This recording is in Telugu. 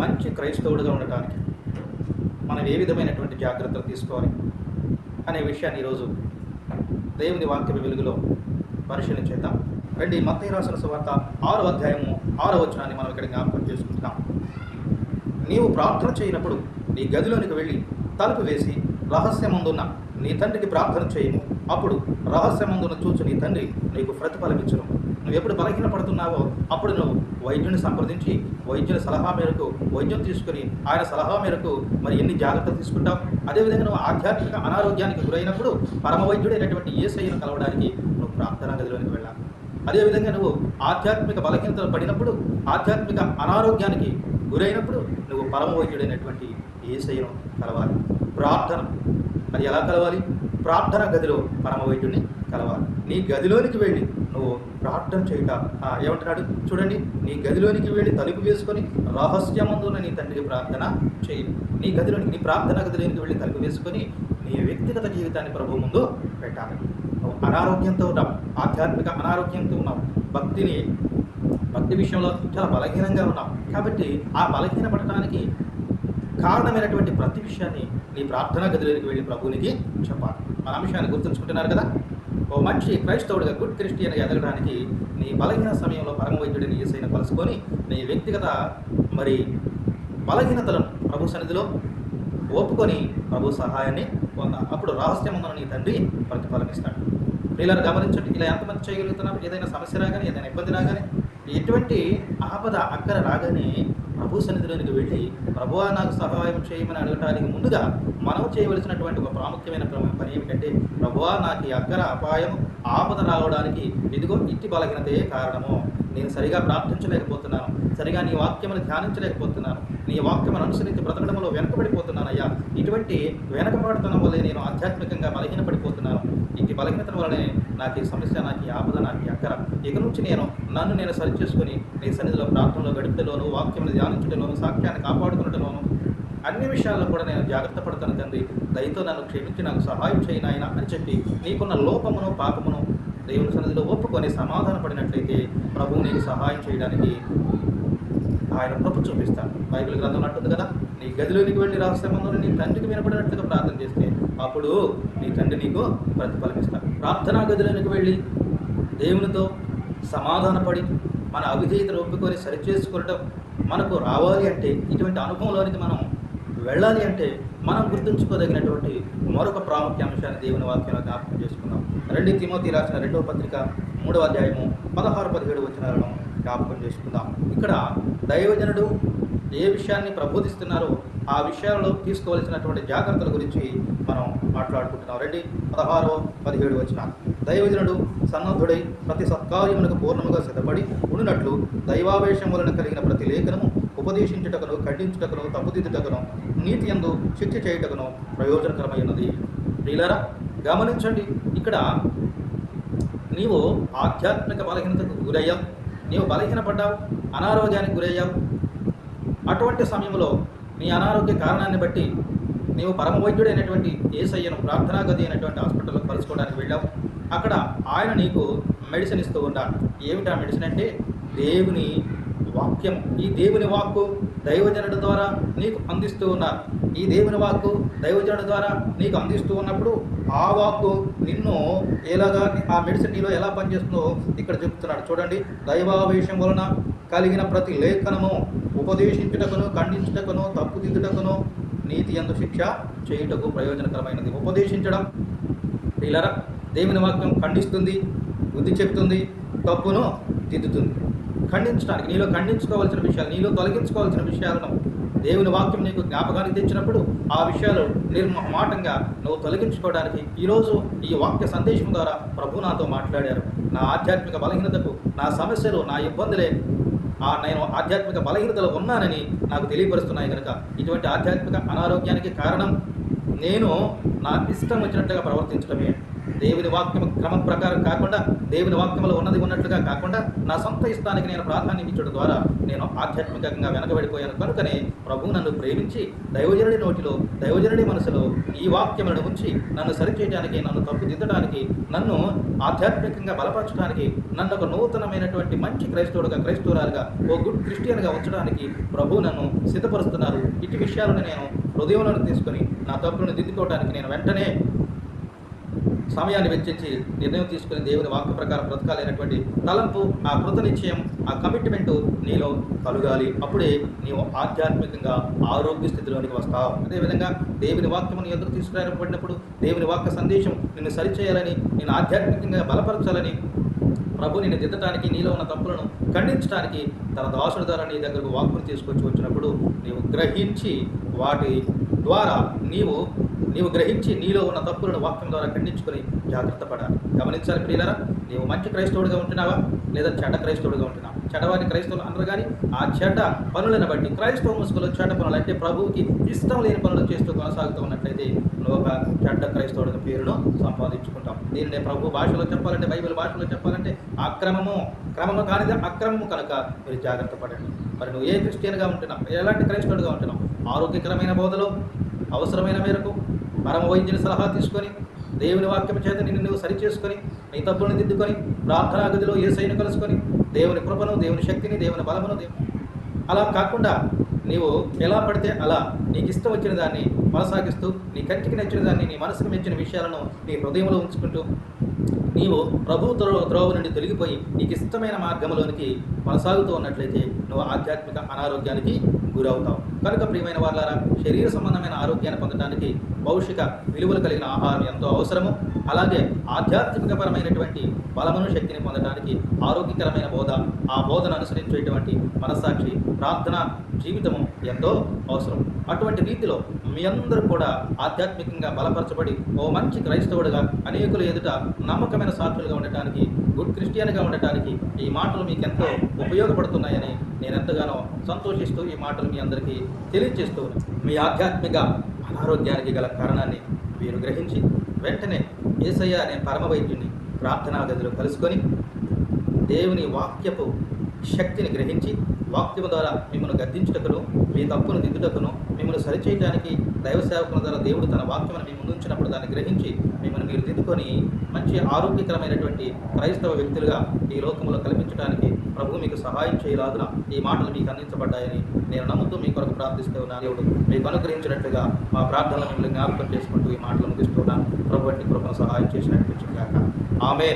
మంచి క్రైస్తవుడిగా ఉండటానికి మనం ఏ విధమైనటువంటి జాగ్రత్తలు తీసుకోవాలి అనే విషయాన్ని ఈరోజు దేవుని వాక్య వెలుగులో పరిశీలించేద్దాం. రండి మత్తయి రాసిన సువార్త ఆరో అధ్యాయము ఆరో వచనాన్ని మనం ఇక్కడ జ్ఞాపకం చేసుకుంటున్నాం. నీవు ప్రార్థన చేయనప్పుడు నీ గదిలోనికి వెళ్ళి తలుపు వేసి రహస్యమందున్న నీ తండ్రికి ప్రార్థన చేయము. అప్పుడు రహస్యమందున చూచు నీ తండ్రి నీకు ప్రతిఫలమిచ్చును. నువ్వు ఎప్పుడు బలహీన పడుతున్నావో అప్పుడు నువ్వు వైద్యుని సంప్రదించి వైద్యుని సలహా మేరకు వైద్యం తీసుకుని ఆయన సలహా మేరకు మరి ఎన్ని జాగ్రత్తలు తీసుకుంటావు? అదేవిధంగా నువ్వు ఆధ్యాత్మిక అనారోగ్యానికి గురైనప్పుడు పరమ వైద్యుడైనటువంటి ఏ శైలిని కలవడానికి నువ్వు ప్రార్థనా గదిలోనికి వెళ్ళాలి. అదేవిధంగా నువ్వు ఆధ్యాత్మిక బలహీనతలు పడినప్పుడు ఆధ్యాత్మిక అనారోగ్యానికి గురైనప్పుడు నువ్వు పరమ వైద్యుడైనటువంటి ఏసయ్యను కలవాలి. ప్రార్థన. అది ఎలా కలవాలి? ప్రార్థన గదిలో పరమ వైద్యుడిని కలవాలి. నీ గదిలోనికి వెళ్ళి నువ్వు ప్రార్థన చేయుట. ఏమంటున్నాడు? చూడండి నీ గదిలోనికి వెళ్ళి తలుపు వేసుకొని రహస్యమందున నీ తండ్రికి ప్రార్థన చేయి. నీ గదిలోనికి నీ ప్రార్థన గదిలోనికి వెళ్ళి తలుపు వేసుకొని నీ వ్యక్తిగత జీవితాన్ని ప్రభు ముందు పెట్టాలి. నువ్వు అనారోగ్యంతో ఉన్నావు. ఆధ్యాత్మిక అనారోగ్యంతో ఉన్నావు. భక్తిని భక్తి విషయంలో చాలా బలహీనంగా ఉన్నావు. కాబట్టి ఆ బలహీన పడటానికి కారణమైనటువంటి ప్రతి విషయాన్ని నీ ప్రార్థనా గదిలోకి వెళ్ళి ప్రభువునికి చెప్పాలి. మన అంశాన్ని గుర్తుంచుకుంటున్నారు కదా? ఓ మనిషి క్రైస్తవుడిగా గుడ్ క్రిస్టియన్ ఎదగడానికి నీ బలహీన సమయంలో పరమవైద్యుడిని ఈసైన కలుసుకొని నీ వ్యక్తిగత మరి బలహీనతలను ప్రభు సన్నిధిలో ఒప్పుకొని ప్రభు సహాయాన్ని పొంద అప్పుడు రహస్యమందున నీ తండ్రి ప్రతిఫలం ఇస్తాడు గమనించండి ఇలా ఎంతమంది చేయగలుగుతున్నాం ఏదైనా సమస్య రాగానే ఏదైనా ఇబ్బంది రాగానే ఎటువంటి ఆపద అక్కర రాగానే ప్రభు సన్నిధిలోనికి వెళ్ళి ప్రభువా నాకు సహాయం చేయమని అడగటానికి ముందుగా మనం చేయవలసినటువంటి ఒక ప్రాముఖ్యమైన పని ఏమిటంటే ప్రభువా నాకు ఈ అక్కర అపాయం ఆపద రావడానికి ఇదిగో ఇట్టి బలహీనతయే కారణము. నేను సరిగా ప్రార్థించలేకపోతున్నాను. సరిగా నీ వాక్యమును ధ్యానించలేకపోతున్నాను. నీ వాక్యమును అనుసరించి బ్రతకడంలో వెనకబడిపోతున్నానయ్యా. ఇటువంటి వెనకబడతనం వల్లే నేను ఆధ్యాత్మికంగా బలహీనపడిపోతున్నాను. ఇంటి బలహీనతల వల్లనే నాకు ఈ సమస్య నాకు ఈ ఆపద నాకు ఈ అక్కర. ఇక నుంచి నేను నన్ను నేను సరిచేసుకుని నీ సన్నిధిలో ప్రార్థనలో గడుపుటలోను వాక్యమును ధ్యానించడంలోను సాక్ష్యాన్ని కాపాడుకున్నటలోను అన్ని విషయాల్లో కూడా నేను జాగ్రత్త పడతాను తండ్రి. దయతో నన్ను క్షమించి నాకు సహాయం చేయను ఆయన అని చెప్పి నీకున్న లోపమును పాపమును దేవుని సన్నిధిలో ఒప్పుకొని సమాధాన పడినట్లయితే ప్రభువు నీకు సహాయం చేయడానికి ఆయన కృప చూపిస్తాడు. బైబిల్ గ్రంథం అంటుంది కదా నీ గదిలోనికి వెళ్ళి రహస్యమందుని నీ తండ్రికి వినపడినట్లుగా ప్రార్థన చేస్తే అప్పుడు నీ తండ్రి నీకు ప్రతిఫలమిస్తాడు. ప్రార్థనా గదిలోనికి వెళ్ళి దేవునితో సమాధానపడి మన అవిధేయతను ఒప్పుకొని సరిచేసుకోవటం మనకు రావాలి అంటే ఇటువంటి అనుభవంలోనికి మనం వెళ్ళాలి అంటే మనం గుర్తుంచుకోదగినటువంటి మరొక ప్రాముఖ్య అంశాన్ని దేవుని వాక్యంలో జ్ఞాపకం చేసుకుందాం రెండు తిమోతి రాసిన రెండవ పత్రిక మూడవ అధ్యాయము పదహారు పదిహేడు వచనాలను జ్ఞాపకం చేసుకుందాం. ఇక్కడ దైవజనుడు ఏ విషయాన్ని ప్రబోధిస్తున్నారో ఆ విషయాలలో తీసుకోవాల్సినటువంటి జాగ్రత్తల గురించి మనం మాట్లాడుకుంటున్నాం. రండి పదహారో పదిహేడు వచ్చిన దైవజనుడు సన్నద్ధుడై ప్రతి సత్కార్యమునకు పూర్ణముగా సిద్ధపడి ఉండినట్లు దైవావేశం వలన కలిగిన ప్రతి లేఖనము ఉపదేశించుటకును ఖండించుటకును తప్పుదిద్దుటకును నీతి ఎందు శిక్ష చేయుటకును ప్రయోజనకరమైనది. ప్రియులరా గమనించండి ఇక్కడ నీవు ఆధ్యాత్మిక బలహీనతకు గురయ్యావు. నీవు బలహీనపడ్డావు అనారోగ్యానికి గురయ్యావు. అటువంటి సమయంలో నీ అనారోగ్య కారణాన్ని బట్టి నీవు పరమ వైద్యుడైనటువంటి ఏసయ్యను ప్రార్థనా గది అయినటువంటి హాస్పిటల్కి కలుసుకోవడానికి వెళ్ళావు. అక్కడ ఆయన నీకు మెడిసిన్ ఇస్తూ ఉన్నాడు. ఏమిటా మెడిసిన్ అంటే? దేవుని వాక్యం ఈ దేవుని వాక్కు దైవజనుడు ద్వారా నీకు అందిస్తూ ఉన్నారు. ఈ దేవుని వాక్కు దైవజనుడు ద్వారా నీకు అందిస్తూ ఉన్నప్పుడు ఆ వాక్కు నిన్ను ఎలాగా ఆ మెడిసిన్ నీలో ఎలా పనిచేస్తుందో ఇక్కడ చెప్తున్నాడు. చూడండి దైవావేశం వలన కలిగిన ప్రతి లేఖనము ఉపదేశించుటకును ఖండించుటకును తప్పుదిద్దుటకును నీతి ఎందు శిక్ష చేయుటకు ప్రయోజనకరమైనది. ఉపదేశించడం ఇలా దేవుని వాక్యం ఖండిస్తుంది బుద్ధి చెప్తుంది తప్పును దిద్దుతుంది ఖండించడానికి నీలో ఖండించుకోవాల్సిన విషయాలు నీలో తొలగించుకోవాల్సిన విషయాలను దేవుని వాక్యం నీకు జ్ఞాపకానికి తెచ్చినప్పుడు ఆ విషయాలు నిర్మమాటంగా నువ్వు తొలగించుకోవడానికి ఈరోజు ఈ వాక్య సందేశం ద్వారా ప్రభు నాతో మాట్లాడారు. నా ఆధ్యాత్మిక బలహీనతకు నా సమస్యలు నా ఇబ్బందులే ఆ నేను ఆధ్యాత్మిక బలహీనతలో ఉన్నానని నాకు తెలియపరుస్తున్నాయి కనుక ఇటువంటి ఆధ్యాత్మిక అనారోగ్యానికి కారణం నేను నా ఇష్టం వచ్చినట్టుగా ప్రవర్తించడమే దేవుని వాక్యం క్రమం ప్రకారం కాకుండా దేవుని వాక్యంలో ఉన్నది ఉన్నట్లుగా కాకుండా నా సొంత ఇష్టానికి నేను ప్రాధాన్యం ఇచ్చడం ద్వారా నేను ఆధ్యాత్మికంగా వెనకబడిపోయాను. కనుకనే ప్రభు నన్ను ప్రేమించి దైవజనుడి నోటిలో దైవజనుడి మనసులో ఈ వాక్యములను ఉంచి నన్ను సరిచేయడానికి నన్ను తప్పుదిద్దడానికి నన్ను ఆధ్యాత్మికంగా బలపరచడానికి నన్ను ఒక నూతనమైనటువంటి మంచి క్రైస్తవుడుగా క్రైస్తవురాలుగా ఓ గుడ్ క్రిస్టియన్గా ఉంచడానికి ప్రభు నన్ను సిద్ధపరుస్తున్నారు. ఇటు విషయాలను నేను హృదయంలో తీసుకొని నా తప్పులను దిద్దుకోవడానికి నేను వెంటనే సమయాన్ని వెచ్చించి నిర్ణయం తీసుకుని దేవుని వాక్య ప్రకారం బ్రతకాలైనటువంటి తలంపు ఆ కృత నిశ్చయం ఆ కమిట్మెంట్ నీలో కలగాలి. అప్పుడే నీవు ఆధ్యాత్మికంగా ఆరోగ్య స్థితిలోనికి వస్తావు. అదేవిధంగా దేవుని వాక్యమును ఎదురు తీసుకురాబడినప్పుడు దేవుని వాక్య సందేశం నిన్ను సరిచేయాలని నేను ఆధ్యాత్మికంగా బలపరచాలని ప్రభు నిన్ను దిద్దటానికి నీలో ఉన్న తప్పులను ఖండించడానికి తన దాసుడు ద్వారా నీ దగ్గరకు వాక్కును తీసుకొచ్చి వచ్చినప్పుడు నీవు గ్రహించి వాటి ద్వారా నీవు నీవు గ్రహించి నీలో ఉన్న తప్పులను వాక్యం ద్వారా ఖండించుకుని జాగ్రత్త పడాలి. గమనించాలి ప్రియులరా నీవు మంచి క్రైస్తవుడిగా ఉంటున్నావా? లేదా చెడ్డ క్రైస్తవుడిగా ఉంటున్నావా? చెడవారి క్రైస్తవులు అనరు కానీ ఆ చెడ్డ పనులను బట్టి క్రైస్తవ ముసుగులో చెడ్డ పనులు అంటే ప్రభువుకి ఇష్టం లేని పనులు చేస్తూ కొనసాగుతూ ఉన్నట్లయితే నువ్వు ఒక చెడ్డ క్రైస్తవుడిగా పేరును సంపాదించుకుంటాం దీనినే ప్రభు భాషలో చెప్పాలంటే బైబిల్ భాషలో చెప్పాలంటే అక్రమము. క్రమము కానిది అక్రమము కనుక మీరు జాగ్రత్త పడండి. మరి నువ్వు ఏ క్రిస్టియన్గా ఉంటున్నావు? ఎలాంటి క్రైస్తవుడిగా ఉంటున్నావు? ఆరోగ్యకరమైన బోధలో అవసరమైన మేరకు పరమ వహించిన సలహా తీసుకొని దేవుని వాక్యం చేత నిన్ను నువ్వు సరిచేసుకొని నీ తప్పులను దిద్దుకొని ప్రార్థనా గదిలో ఏ సైను కలుసుకొని దేవుని కృపను దేవుని శక్తిని దేవుని బలమును దేవుని అలా కాకుండా నీవు ఎలా పడితే అలా నీకు ఇష్టం వచ్చిన దాన్ని కొనసాగిస్తూ నీ కంటికి నచ్చిన దాన్ని నీ మనసుకు మెచ్చిన విషయాలను నీ హృదయంలో ఉంచుకుంటూ నీవు ప్రభు త్రో- నుండి తొలగిపోయి నీకు ఇష్టమైన మార్గంలోనికి కొనసాగుతూ ఉన్నట్లయితే నువ్వు ఆధ్యాత్మిక అనారోగ్యానికి గురవుతాం. కనుక ప్రియమైన వాళ్ళారా శరీర సంబంధమైన ఆరోగ్యాన్ని పొందడానికి భౌషిక విలువలు కలిగిన ఆహారం ఎంతో అవసరము. అలాగే ఆధ్యాత్మికపరమైనటువంటి బలమును శక్తిని పొందడానికి ఆరోగ్యకరమైన బోధ ఆ బోధన అనుసరించేటువంటి మనస్సాక్షి ప్రార్థన జీవితము ఎంతో అవసరం. అటువంటి రీతిలో మీ అందరూ కూడా ఆధ్యాత్మికంగా బలపరచబడి ఓ మంచి క్రైస్తవుడిగా అనేకుల ఎదుట నమ్మకమైన సాక్షులుగా ఉండటానికి గుడ్ క్రిస్టియన్గా ఉండటానికి ఈ మాటలు మీకు ఎంతో ఉపయోగపడుతున్నాయని నేను ఎంతగానో సంతోషిస్తూ ఈ మాటలు మీ అందరికీ తెలియజేస్తూ మీ ఆధ్యాత్మిక అనారోగ్యానికి గల కారణాన్ని మీరు గ్రహించి వెంటనే ఏసయ్య అనే పరమ వైద్యుని ప్రార్థనా గదిలో కలుసుకొని దేవుని వాక్యపు శక్తిని గ్రహించి వాక్యము ద్వారా మిమ్మల్ని గద్దించుటకును మీ తప్పును దిద్దుటకును మిమ్మల్ని సరిచేయడానికి దైవ సేవకుల ద్వారా దేవుడు తన వాక్యమును మీ ముందుంచినప్పుడు దాన్ని గ్రహించి మిమ్మల్ని మీరు దిద్దుకొని మంచి ఆరోగ్యకరమైనటువంటి క్రైస్తవ వ్యక్తులుగా ఈ లోకంలో కల్పించడానికి ప్రభు మీకు సహాయం చేయలాగున ఈ మాటలు మీకు అందించబడ్డాయని నేను నమ్ముతూ మీ కొరకు ప్రార్థిస్తూ ఉన్నాను. దేవుడు మీకు అనుగ్రహించినట్లుగా మా ప్రార్థనలు మిమ్మల్ని జ్ఞాపకం చేసుకుంటూ ఈ మాటలు ముగిస్తున్నాను ప్రభు వంటి కృపను సహాయం చేసినట్టు కాక ఆమె